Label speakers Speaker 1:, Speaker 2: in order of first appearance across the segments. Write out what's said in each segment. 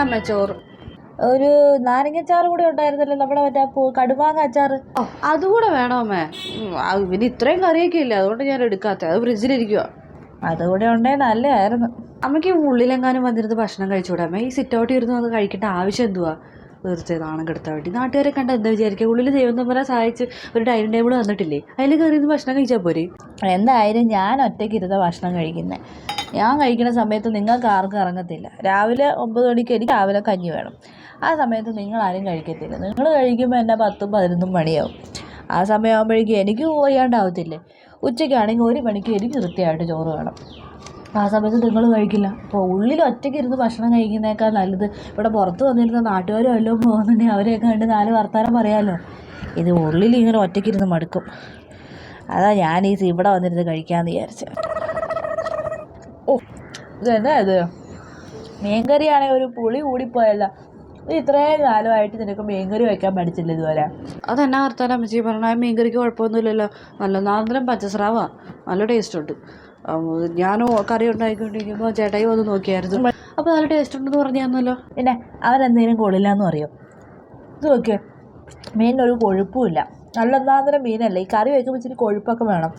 Speaker 1: അമ്മ ചോറ്
Speaker 2: ഒരു നാരങ്ങച്ചാറ് കൂടെ ഉണ്ടായിരുന്നല്ലോ നമ്മുടെ മറ്റേ പൂ- കടുമാങ്ങ അച്ചാറ്.
Speaker 1: ഓ അതുകൂടെ വേണോ അമ്മേ? ഉം, ആ, ഇവന് ഇത്രയും കറിയൊക്കെ ഇല്ല? അതുകൊണ്ട് ഞാൻ എടുക്കാത്ത. അത് ഫ്രിഡ്ജിലിരിക്കുക
Speaker 2: അതുകൂടെ ഉണ്ടേ നല്ലതായിരുന്നു.
Speaker 1: അമ്മയ്ക്ക് ഉള്ളിലെങ്ങാനും വന്നിരുന്ന് ഭക്ഷണം കഴിച്ചുകൂടെ അമ്മ ഈ സിറ്റ് ഔട്ട് ഇരുന്ന് അത് കഴിക്കേണ്ട ആവശ്യം എന്തുവാ? വെറുതെ നാണം കെടുത്താൻ വേണ്ടി. നാട്ടുകാരെ കണ്ട എന്താ വിചാരിക്കുക? ഉള്ളിൽ ദൈവം തമ്മിലെ സഹായിച്ച് ഒരു ഡൈനിങ് ടേബിൾ തന്നിട്ടില്ലേ അതിൽ കയറി ഇരുന്ന് ഭക്ഷണം കഴിച്ചാൽ പോരെ?
Speaker 2: എന്തായാലും ഞാൻ ഒറ്റയ്ക്ക് ഇരുന്ന ഭക്ഷണം കഴിക്കുന്നത് ഞാൻ കഴിക്കുന്ന സമയത്ത് നിങ്ങൾക്ക് ആർക്കും ഇറങ്ങത്തില്ല. രാവിലെ ഒമ്പത് മണിക്ക് എനിക്ക് രാവിലെ കഞ്ഞി വേണം. ആ സമയത്ത് നിങ്ങൾ ആരും കഴിക്കത്തില്ല. നിങ്ങൾ കഴിക്കുമ്പോൾ എന്നെ പത്തും പതിനൊന്നും മണിയാവും. ആ സമയമാകുമ്പോഴേക്കും എനിക്ക് പോയാണ്ടാവത്തില്ലേ ഉച്ചയ്ക്കാണെങ്കിൽ ഒരു മണിക്ക് എനിക്ക് കൃത്യമായിട്ട് ചോറ് വേണം. ആ സമയത്ത് നിങ്ങൾ കഴിക്കില്ല. അപ്പോൾ ഉള്ളിൽ ഒറ്റയ്ക്ക് ഇരുന്ന് ഭക്ഷണം കഴിക്കുന്നേക്കാൾ നല്ലത്. ഇവിടെ പുറത്ത് വന്നിരുന്ന നാട്ടുകാരും എല്ലാം പോകുന്നുണ്ടെങ്കിൽ അവരെയൊക്കെ കണ്ട് നാല് വർത്താനം പറയാമല്ലോ ഇത് ഉള്ളിൽ ഇങ്ങനെ ഒറ്റയ്ക്ക് ഇരുന്ന് മടുക്കും. അതാ ഞാൻ ഈ ഇവിടെ വന്നിരുന്ന് കഴിക്കാമെന്ന് വിചാരിച്ചത് ഓ ഇതെന്നാ ഇത്? മീൻകറിയാണെങ്കിൽ ഒരു പുളി കൂടിപ്പോയല്ല ഇത് ഇത്രയും കാലമായിട്ട് നിനക്ക് മീൻകറി വയ്ക്കാൻ പഠിച്ചില്ല ഇതുവരെ
Speaker 1: അതെന്നാ വർത്താനം? അമ്മച്ചി പറഞ്ഞാൽ മീൻകറിക്ക് കുഴപ്പമൊന്നുമില്ലല്ലോ. നല്ല നാന്തരം പച്ചസ്രാവാ. നല്ല ടേസ്റ്റ് ഉണ്ട്. ഞാൻ കറി ഉണ്ടാക്കിക്കൊണ്ടിരിക്കുമ്പോൾ ചേട്ടായി വന്ന് നോക്കിയായിരുന്നു. അപ്പോൾ നല്ല ടേസ്റ്റ് ഉണ്ടെന്ന് പറഞ്ഞായിരുന്നല്ലോ.
Speaker 2: പിന്നെ അവരെന്തെങ്കിലും കൊള്ളില്ലാന്ന് പറയും? ഇത് നോക്കിയോ മീനിനൊരു കൊഴുപ്പുമില്ല. നല്ല ഒന്നാന്തരം മീനല്ലേ ഈ കറി വയ്ക്കുമ്പോൾ ഇച്ചിരി കൊഴുപ്പൊക്കെ വേണം.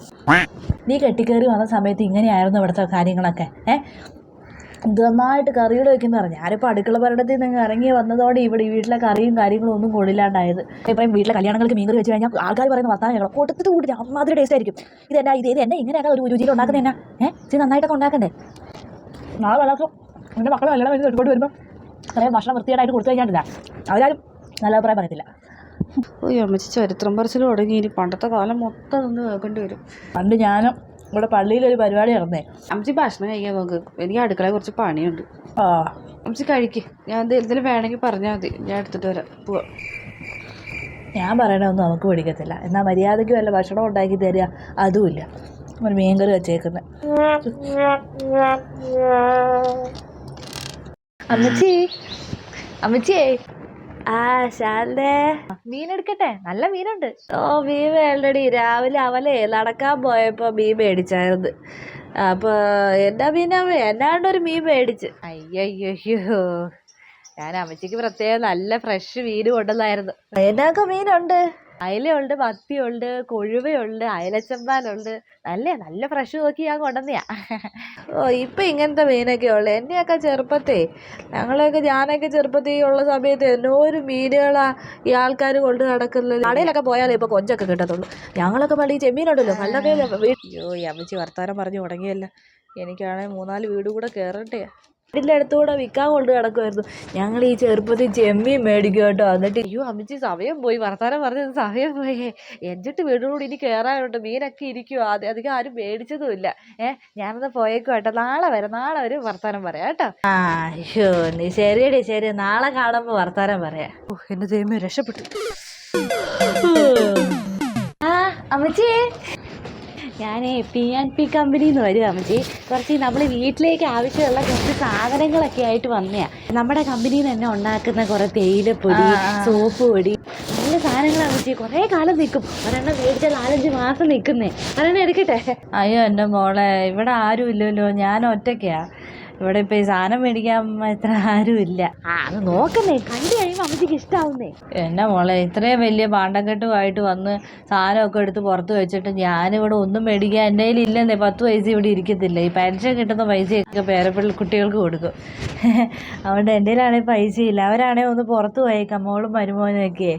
Speaker 2: നീ കെട്ടിക്കേറി വന്ന സമയത്ത് ഇങ്ങനെയായിരുന്നു ഇവിടുത്തെ കാര്യങ്ങളൊക്കെ ഏ? ഇത് നന്നായിട്ട് കറികൾ വെക്കുന്ന പറഞ്ഞു. ഞാനിപ്പോൾ അടുക്കള പരടത്തിൽ നിന്ന് ഇറങ്ങി വന്നതോടെ ഇവിടെ ഈ വീട്ടിലെ കറിയും കാര്യങ്ങളും ഒന്നും കൊള്ളില്ലാണ്ടായത്. ഇപ്പം വീട്ടിലെ കല്യാണങ്ങൾക്ക് മീൻ കറി വെച്ച് കഴിഞ്ഞാൽ ആൾക്കാർ പറയുന്ന വർത്താനം കേൾക്കണം. കൊടുത്തിട്ട് കൂടി അമ്മാതിരി ടേസ്റ്റ് ആയിരിക്കും. ഇതെന്നാ ഇത് ഇത് എന്നെ ഇങ്ങനെയാണ് ഒരു രുചിയിൽ ഉണ്ടാക്കുന്നത് എന്നാ? ഏഹ് ഇത് നന്നായിട്ടൊക്കെ ഉണ്ടാക്കണ്ടേ? നാളെ വളർത്തും എന്റെ മക്കളെ കല്യാണം വരുന്നത് ഒരുപാട് വരുമ്പോൾ കുറേ ഭക്ഷണം വൃത്തിയായിട്ട് കൊടുത്തു കഴിഞ്ഞാൽ അവരാരും നല്ല അഭിപ്രായം പറയത്തില്ല.
Speaker 1: ഓ ഈ അമ്മച്ചി ചരിത്രം പറച്ചിൽ തുടങ്ങി. ഇനി പണ്ടത്തെ കാലം മൊത്തം ഒന്ന് കേൾക്കേണ്ടി വരും.
Speaker 2: പണ്ട് ഞാനും ഇവിടെ പള്ളിയിലൊരു പരിപാടി നടന്നേ.
Speaker 1: അമ്മച്ചി ഭക്ഷണം കഴിക്കാൻ നോക്ക്. എനിക്ക് അടുക്കള കുറച്ച് പണിയുണ്ട്.
Speaker 2: ആ.
Speaker 1: അമ്മച്ചി കഴിക്ക്. ഞാൻ എന്തെങ്കിലും വേണമെങ്കിൽ പറഞ്ഞാൽ മതി. ഞാൻ എടുത്തിട്ട് വരാം. പോവാം.
Speaker 2: ഞാൻ പറയണതൊന്നും നമുക്ക് പിടിക്കത്തില്ല. എന്നാൽ മര്യാദയ്ക്ക് വല്ല ഭക്ഷണം ഉണ്ടാക്കി തരിക. അതുമില്ല ഒരു മീൻകറി വെച്ചേക്കുന്നത് അമ്മച്ചി. അമ്മച്ചിയേ. ആ ശാന്തേ. മീൻ എടുക്കട്ടെ നല്ല മീനുണ്ട്. ഓ മീൻ വേണ്ടടി. രാവിലെ അവലെ നടക്കാൻ പോയപ്പോ മീൻ മേടിച്ചായിരുന്നു. അപ്പോൾ എന്നാ മീനാ എന്നാണ്ടൊരു മീൻ മേടിച്ച്. അയ്യോ ഞാൻ അമ്മച്ചിക്ക് പ്രത്യേകം നല്ല ഫ്രഷ് മീൻ കൊണ്ടുവന്നായിരുന്നു. എന്നൊക്കെ മീനുണ്ട്? അയലയുണ്ട് മത്തിയുണ്ട് കൊഴുവയുണ്ട് അയലച്ചമ്പാലുണ്ട് നല്ല നല്ല ഫ്രഷ് നോക്കി ഞാൻ കൊണ്ടുവന്നെയാ. ഓ ഇപ്പം ഇങ്ങനത്തെ മീനൊക്കെ ഉള്ളു? എന്നെയൊക്കെ ചെറുപ്പത്തെ ഞങ്ങളെയൊക്കെ ഞാനൊക്കെ ചെറുപ്പത്തിൽ ഉള്ള സമയത്ത് എന്നോരു മീനുകളാ ഈ ആൾക്കാർ കൊണ്ട് നടക്കുന്നത്. കടയിലൊക്കെ പോയാലേ ഇപ്പോൾ കൊഞ്ചൊക്കെ കിട്ടത്തുള്ളൂ. ഞങ്ങളൊക്കെ പള്ളി ചെമ്മീനുണ്ടല്ലോ നല്ല അയ്യോ ഈ അമ്മച്ചി വർത്താനം പറഞ്ഞു തുടങ്ങിയല്ല. എനിക്കാണെങ്കിൽ മൂന്നാൽ വീട് കൂടെ കയറട്ടെ വീടിന്റെ അടുത്തുകൂടെ വിൽക്കാൻ കൊണ്ട് കിടക്കുമായിരുന്നു ഞങ്ങൾ ഈ ചെറുപ്പത്തിൽ ചെമ്മീൻ മേടിക്കും കേട്ടോ. എന്നിട്ട് അയ്യോ അമ്മച്ചി സമയം പോയി. വർത്താനം പറഞ്ഞത് സമയം പോയേ. എന്നിട്ട് വീടിനോട് ഇനി കയറാനുണ്ട് മീനൊക്കെ ഇരിക്കുമോ അത് അധികം ആരും മേടിച്ചതുമില്ല. ഏ ഞാനത് പോയേക്കും കേട്ടോ. നാളെ വരാം. നാളെ ഒരു വർത്താനം പറയാം കേട്ടോ. ആ അയ്യോ നീ ശരിയടി ശരി. നാളെ കാണുമ്പോൾ വർത്താനം പറയാം.
Speaker 1: ഓ എന്റെ ദൈവമേ രക്ഷപ്പെട്ടു.
Speaker 2: ആ അമ്മച്ചിയേ ഞാനേ പി ആൻഡ് പി കമ്പനിയിൽ നിന്ന് വരും അമ്മച്ചി. കുറച്ച് നമ്മൾ വീട്ടിലേക്ക് ആവശ്യമുള്ള കുറച്ച് സാധനങ്ങളൊക്കെ ആയിട്ട് വന്നയാ. നമ്മുടെ കമ്പനിയിൽ തന്നെ ഉണ്ടാക്കുന്ന കുറേ പൊടി സോപ്പ് പൊടി നല്ല സാധനങ്ങളാണ് അമ്മച്ചി. കുറേ കാലം നിൽക്കും. ഒരെണ്ണം മേടിച്ചാൽ നാലഞ്ച് മാസം നിൽക്കുന്നേ. ഒരെണ്ണം എടുക്കട്ടെ? അയ്യോ എന്റെ മോളെ ഇവിടെ ആരും ഇല്ലല്ലോ. ഞാൻ ഒറ്റയ്ക്കാ. ഇവിടെ ഇപ്പൊ ഈ സാധനം മേടിക്കാൻ എത്ര ആരും ഇല്ല. ആ അത് നോക്കുന്നേ. കണ്ടു കഴിയുമ്പോൾ അമ്മച്ചിക്ക് ഇഷ്ടാവുന്നേ. എന്നെ മോളെ ഇത്രയും വലിയ പാണ്ടക്കെട്ടുമായിട്ട് വന്ന് സാധനമൊക്കെ എടുത്ത് പുറത്ത് വെച്ചിട്ട് ഞാനിവിടെ ഒന്നും മേടിക്കാൻ എന്റെ കയ്യിൽ ഇല്ലെന്നേ. പത്ത് പൈസ ഇവിടെ ഇരിക്കത്തില്ല. ഈ പെൻഷൻ കിട്ടുന്ന പൈസയൊക്കെ പേരപ്പിള്ളി കുട്ടികൾക്ക് കൊടുക്കും. അതുകൊണ്ട് എന്റെ കയ്യിലാണെങ്കിൽ പൈസ ഇല്ല. അവരാണെങ്കിൽ ഒന്ന് പുറത്ത് പോയേക്കാം. മോളും മരുമോനൊക്കെ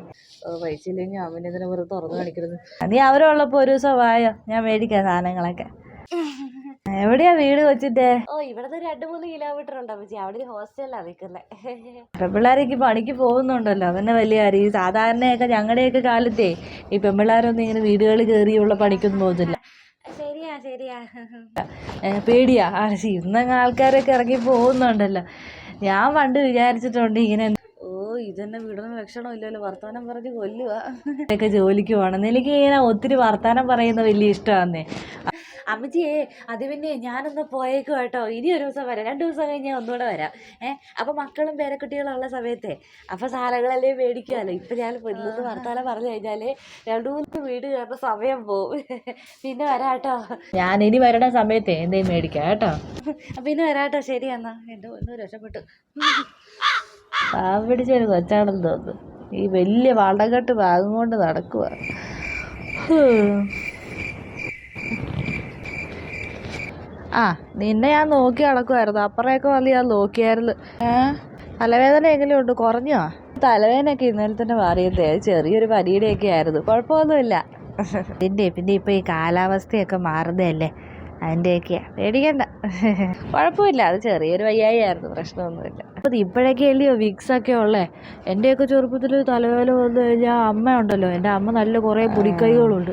Speaker 1: പൈസ ഇല്ലെങ്കിൽ അവനെതിനെ വെറുതെ തുറന്നു കാണിക്കരുത്.
Speaker 2: നീ അവരുള്ളപ്പോൾ ഒരു ദിവസം വായോ ഞാൻ മേടിക്കാം സാധനങ്ങളൊക്കെ. എവിടെയാ വീട് വെച്ചിട്ടേ?
Speaker 1: ഓ ഇവിടുന്ന് രണ്ട് മൂന്ന് കിലോമീറ്റർ ഉണ്ടോ അമ്മച്ചി. അവിടെ ഒരു ഹോസ്റ്റലിലാണ് നിൽക്കുന്നത്
Speaker 2: പിള്ളേരേക്ക് പണിക്ക് പോകുന്നുണ്ടല്ലോ. അതന്നെ വലിയ കാര്യം. ഈ സാധാരണയൊക്കെ ഞങ്ങളുടെയൊക്കെ കാലത്തേ ഈ പെൺപിള്ളേരൊന്നും ഇങ്ങനെ വീടുകളിൽ കയറിയുള്ള പണിക്കൊന്നും പോകുന്നില്ല.
Speaker 1: ശരിയാ ശരിയാ.
Speaker 2: പേടിയാ. ആ ശരി. ഇന്നങ്ങ് ആൾക്കാരൊക്കെ ഇറങ്ങി പോകുന്നുണ്ടല്ലോ. ഞാൻ പണ്ട് വിചാരിച്ചിട്ടുണ്ട് ഇങ്ങനെ
Speaker 1: ഓ ഇതന്നെ വിടുന്ന ലക്ഷണം ഇല്ലല്ലോ. വർത്തമാനം പറഞ്ഞ് കൊല്ലുക
Speaker 2: ഒക്കെ ജോലിക്ക് പോകണം. എനിക്ക് ഇങ്ങനെ ഒത്തിരി വർത്തമാനം പറയുന്ന വലിയ ഇഷ്ടമാന്നേ. അമ്മച്ചിയെ അത് പിന്നെ ഞാനൊന്ന് പോയേക്കും കേട്ടോ. ഇനി ഒരു ദിവസം വരാം. രണ്ട് ദിവസം കഴിഞ്ഞ് ഞാൻ ഒന്നുകൂടെ വരാം. ഏഹ് അപ്പം മക്കളും പേരക്കുട്ടികളും ഉള്ള സമയത്തെ. അപ്പം സാധനങ്ങളല്ലേ മേടിക്കാമല്ലോ ഇപ്പം ഞാൻ പൊന്നത് വർത്താനം പറഞ്ഞു കഴിഞ്ഞാൽ രണ്ടു മൂന്ന് വീട് കയറുന്ന സമയം പോവും. പിന്നെ വരാട്ടോ ഞാൻ ഇനി വരണ സമയത്തെ എന്തെങ്കിലും മേടിക്കാം കേട്ടോ. പിന്നെ വരാട്ടോ ശരി എന്നാ. എന്റെ ഒന്ന് രക്ഷപ്പെട്ടു. പാവം പിടിച്ചൊരു കൊച്ചാണെന്ന് തോന്നുന്നു. ഈ വലിയ വളകെട്ട് ഭാഗം കൊണ്ട് നടക്കുക ആ നിന്നെ ഞാൻ നോക്കി നടക്കുമായിരുന്നു അപ്പുറമൊക്കെ വന്ന് ഞാൻ നോക്കിയായിരുന്നു. ഏ? തലവേദന എങ്ങനെയുണ്ട്? കുറഞ്ഞോ? തലവേദനയൊക്കെ ഇന്നലെ തന്നെ മാറിയതേ ചെറിയൊരു പനിയുടെയൊക്കെ ആയിരുന്നു. കുഴപ്പമൊന്നുമില്ല. പിന്നെ പിന്നെ ഇപ്പൊ ഈ കാലാവസ്ഥയൊക്കെ മാറുന്നതല്ലേ? അതിന്റെയൊക്കെയാ പേടിക്കണ്ട. കുഴപ്പമില്ല. അത് ചെറിയൊരു വയ്യായി ആയിരുന്നു പ്രശ്നമൊന്നുമില്ല. അപ്പോൾ ഇപ്പോഴൊക്കെ അല്ലയോ വിക്സ് ഒക്കെ ഉള്ളേ? എന്റെയൊക്കെ ചെറുപ്പത്തിൽ തലവേല വന്നു കഴിഞ്ഞാൽ അമ്മയുണ്ടല്ലോ എന്റെ അമ്മ നല്ല കുറേ പൊടിക്കൈകളുണ്ട്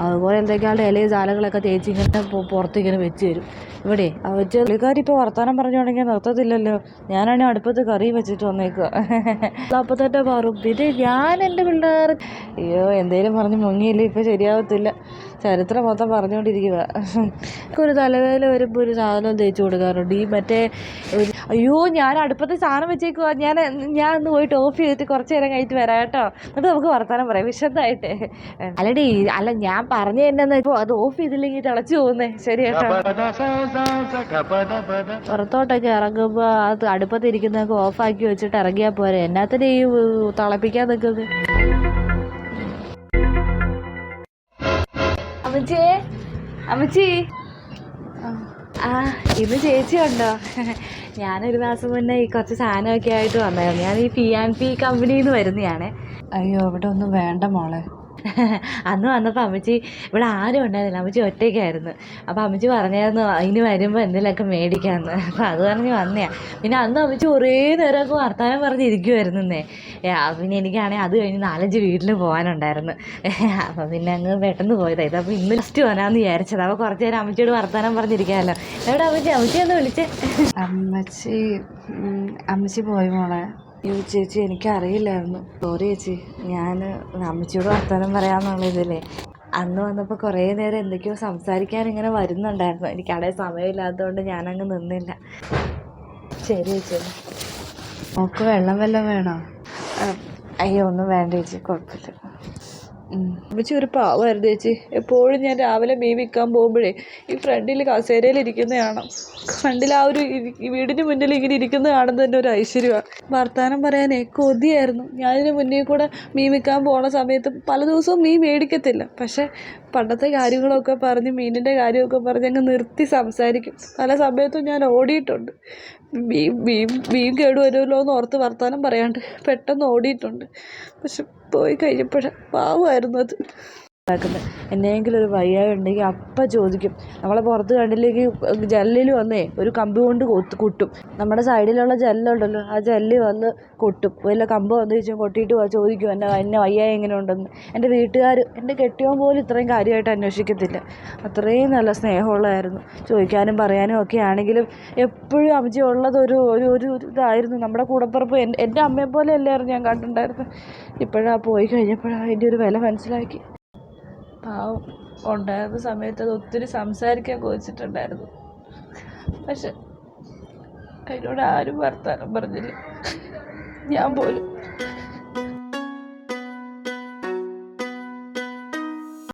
Speaker 2: അതുപോലെ എന്തൊക്കെയാളുടെ ഇലയും സാലകളൊക്കെ തേച്ച് ഇങ്ങനെ പുറത്തിങ്ങനെ വെച്ച് തരും. ഇവിടെ വെച്ച് പുള്ളിക്കാരിപ്പോൾ വർത്തമാനം പറഞ്ഞു തുടങ്ങിയാൽ നിർത്തത്തില്ലല്ലോ. ഞാനാണെങ്കിൽ അടുപ്പത്ത് കറി വെച്ചിട്ട് വന്നേക്കുക അപ്പോൾ തന്നെ പറയും പിന്നെ ഞാൻ എന്റെ പിള്ളേർ അയ്യോ എന്തേലും പറഞ്ഞ് മുങ്ങിയില്ല? ഇപ്പം ശരിയാവത്തില്ല. ചരിത്രം മൊത്തം പറഞ്ഞുകൊണ്ടിരിക്കുക ഒരു തലവേല വരുമ്പോൾ ഒരു സാധനം തേച്ച് കൊടുക്കാറുണ്ട്. ഈ മറ്റേ ഒരു- അയ്യോ ഞാൻ അടുപ്പത്ത് സാധനം വെച്ചേക്കുക ഞാൻ ഞാൻ ഒന്ന് പോയിട്ട് ഓഫ് ചെയ്തിട്ട് കുറച്ച് നേരം കഴിഞ്ഞിട്ട് വരാം കേട്ടോ. എന്നിട്ട് നമുക്ക് വർത്താനം പറയാം. വിശദമായിട്ട് അല്ലടി അല്ല ഞാൻ പറഞ്ഞു തന്നെ ഇപ്പോൾ അത് ഓഫ് ചെയ്തില്ലെങ്കിൽ തിളച്ചു പോകുന്നേ ശരി കേട്ടോ. പുറത്തോട്ടൊക്കെ ഇറങ്ങുമ്പോൾ അത് അടുപ്പത്തിരിക്കുന്നതൊക്കെ ഓഫാക്കി വെച്ചിട്ട് ഇറങ്ങിയാൽ പോരെ. എന്നാത്തിന് ഈ തിളപ്പിക്കാൻ നിൽക്കുന്നത് അമ്മച്ചേ അമ്മച്ചി. ആ ഇന്ന് ചേച്ചി ഉണ്ടോ ഞാനൊരു മാസം മുന്നേ ഈ കുറച്ച് സാധനമൊക്കെ ആയിട്ട് വന്നായിരുന്നു. ഞാൻ ഈ പി ആൻഡ് പി കമ്പനിയിൽ നിന്ന് വരുന്നതാണ്
Speaker 1: അയ്യോ അവിടെ ഒന്നും വേണ്ട മോളെ.
Speaker 2: അന്ന് വന്നപ്പോൾ അമ്മച്ചി ഇവിടെ ആരും ഉണ്ടായിരുന്നില്ല. അമ്മച്ചി ഒറ്റയ്ക്കായിരുന്നു. അപ്പോൾ അമ്മച്ചി പറഞ്ഞായിരുന്നു അതിന് വരുമ്പോൾ എന്തെങ്കിലുമൊക്കെ മേടിക്കാമെന്ന് അപ്പോൾ അത് പറഞ്ഞ് വന്നയാ. പിന്നെ അന്ന് അമ്മച്ചി കുറേ നേരമൊക്കെ വർത്തമാനം പറഞ്ഞിരിക്കുമായിരുന്നേ പിന്നെ എനിക്കാണെങ്കിൽ അത് കഴിഞ്ഞ് നാലഞ്ച് വീട്ടിൽ പോകാനുണ്ടായിരുന്നു. അപ്പോൾ പിന്നെ അങ്ങ് പെട്ടെന്ന് പോയതായത് അപ്പോൾ ഇന്ന് ലിസ്റ്റ് വരാമെന്ന് വിചാരിച്ചത്. അപ്പോൾ കുറച്ച് നേരം അമ്മച്ചിയോട് വർത്തമാനം പറഞ്ഞിരിക്കാമല്ലോ എവിടെ അമ്മച്ചി? അമ്മച്ചി ഒന്ന് വിളിച്ചേ.
Speaker 1: അമ്മച്ചി അമ്മച്ചി പോയി മോളെ. അയ്യോ ചേച്ചി എനിക്കറിയില്ലായിരുന്നു. സോറി ചേച്ചി. ഞാൻ അമ്മച്ചിയോട് വർത്തമാനം പറയാമെന്നുള്ള ഇതിലേ. അന്ന് വന്നപ്പോൾ കുറേ നേരം എന്തൊക്കെയോ സംസാരിക്കാൻ ഇങ്ങനെ വരുന്നുണ്ടായിരുന്നു. എനിക്കവിടെ സമയമില്ലാത്തതുകൊണ്ട് ഞാനങ്ങ് നിന്നില്ല.
Speaker 2: ശരി ചേച്ചി.
Speaker 1: നമുക്ക് വെള്ളം വല്ലതും വേണോ? അയ്യോ ഒന്നും വേണ്ട ചേച്ചി. കുഴപ്പമില്ല.
Speaker 2: അമ്മച്ചി ഒരു പാവമായിരുന്നു ചേച്ചി എപ്പോഴും ഞാൻ രാവിലെ മീൻ വിൽക്കാൻ പോകുമ്പോഴേ ഈ ഫ്രണ്ടിൽ കസേരയിൽ ഇരിക്കുന്ന കാണാം ഫ്രണ്ടിൽ ആ ഒരു വീടിന് മുന്നിൽ ഇങ്ങനെ ഇരിക്കുന്ന കാണുന്നത് തന്നെ ഒരു ഐശ്വര്യമാണ് വർത്തമാനം പറയാനേ കൊതിയായിരുന്നു. ഞാനിതിന് മുന്നേ കൂടെ മീൻ വിൽക്കാൻ പോണ സമയത്ത് പല ദിവസവും മീൻ മേടിക്കത്തില്ല. പക്ഷേ പണ്ടത്തെ കാര്യങ്ങളൊക്കെ പറഞ്ഞ് മീനിന്റെ കാര്യമൊക്കെ പറഞ്ഞ് അങ്ങ് നിർത്തി സംസാരിക്കും. പല സമയത്തും ഞാൻ ഓടിയിട്ടുണ്ട്. മീൻ മീൻ മീൻ കേടുവരുമല്ലോ എന്ന് ഓർത്ത് വർത്തമാനം പറയാണ്ട് പെട്ടെന്ന് ഓടിയിട്ടുണ്ട്. പക്ഷെ പോയി കഴിഞ്ഞപ്പോഴേ പാവമായിരുന്നു അത്. ഉണ്ടാക്കുന്നത് എന്നെങ്കിലും ഒരു വയ്യായി ഉണ്ടെങ്കിൽ അപ്പം ചോദിക്കും. നമ്മളെ പുറത്ത് കണ്ടില്ലെങ്കിൽ ജനലിൽ വന്നേ ഒരു കമ്പ് കൊണ്ട് കൊത്ത് കുട്ടും നമ്മുടെ സൈഡിലുള്ള ജനലുണ്ടല്ലോ ആ ജനലിൽ വന്ന് കൊട്ടും വല്ല കമ്പ് വന്ന് ചോദിച്ചാൽ കൊട്ടിയിട്ട് ചോദിക്കും എന്നെ എന്നെ വയ്യായ എങ്ങനെ ഉണ്ടെന്ന്. എന്റെ വീട്ടുകാർ എന്റെ കെട്ടിയോൻ പോലും ഇത്രയും കാര്യമായിട്ട് അന്വേഷിക്കത്തില്ല. അത്രയും നല്ല സ്നേഹമുള്ളതായിരുന്നു. ചോദിക്കാനും പറയാനും ഒക്കെ ആണെങ്കിലും എപ്പോഴും അമ്മച്ചി ഉള്ളതൊരു ഒരു ഒരു ഇതായിരുന്നു. നമ്മുടെ കൂടപ്പുറപ്പ് എന്റെ അമ്മയെ പോലെ അല്ലായിരുന്നു ഞാൻ കണ്ടിട്ടുണ്ടായിരുന്നു ഇപ്പോഴാണ് പോയി കഴിഞ്ഞപ്പോഴാണ് അതിന്റെ ഒരു വില മനസ്സിലാക്കി. പാവം ഉണ്ടായിരുന്ന സമയത്ത് അത് ഒത്തിരി സംസാരിക്കാൻ കൊതിച്ചിട്ടുണ്ടായിരുന്നു. പക്ഷെ അതിനോട് ആരും വർത്താനം പറഞ്ഞില്ല. ഞാൻ പോലും